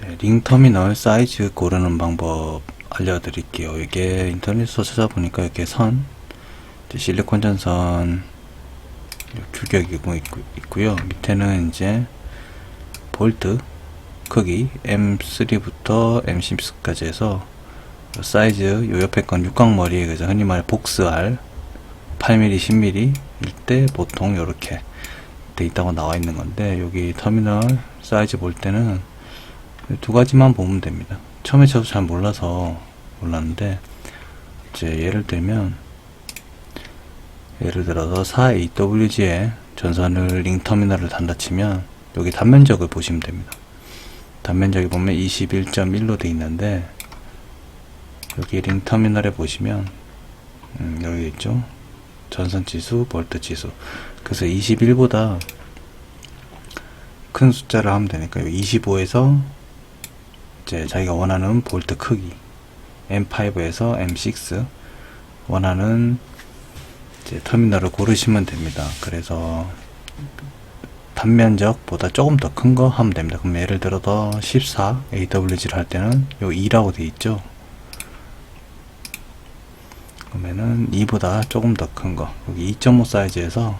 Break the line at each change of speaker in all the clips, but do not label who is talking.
이제 링 터미널 사이즈 고르는 방법 알려드릴게요. 이게 인터넷에서 찾아보니까 이렇게 선, 실리콘 전선 규격이고 있고, 있고요. 밑에는 이제 볼트 크기 M3부터 M10까지 해서 사이즈 요 옆에 건 육각머리 그래서 흔히 말해 복스알 8mm, 10mm 일 때 보통 이렇게 돼 있다고 나와 있는 건데 여기 터미널 사이즈 볼 때는 두 가지만 보면 됩니다. 처음에 저도 잘 몰라서 몰랐는데 이제 예를 들면 예를 들어서 4AWG에 전선을 링 터미널을 단다 치면 여기 단면적을 보시면 됩니다. 단면적이 보면 21.1로 돼 있는데 여기 링 터미널에 보시면 음, 여기 있죠. 전선 지수, 볼트 지수. 그래서 21보다 큰 숫자를 하면 되니까 25에서 이제 자기가 원하는 볼트 크기 M5에서 M6 원하는 이제 터미널을 고르시면 됩니다. 그래서 단면적보다 조금 더 큰 거 하면 됩니다. 그럼 예를 들어서 14 AWG를 할 때는 요 2라고 돼 있죠. 그러면은 2보다 조금 더 큰 거. 여기 2.5 사이즈에서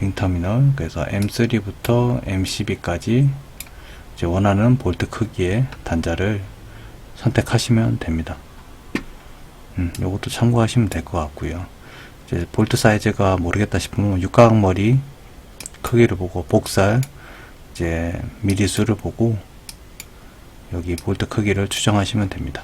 링 터미널 그래서 M3부터 M12까지 이제 원하는 볼트 크기의 단자를 선택하시면 됩니다. 음, 요것도 참고하시면 될 것 같고요. 이제 볼트 사이즈가 모르겠다 싶으면 육각머리 크기를 보고 복살 이제 미리수를 보고 여기 볼트 크기를 추정하시면 됩니다.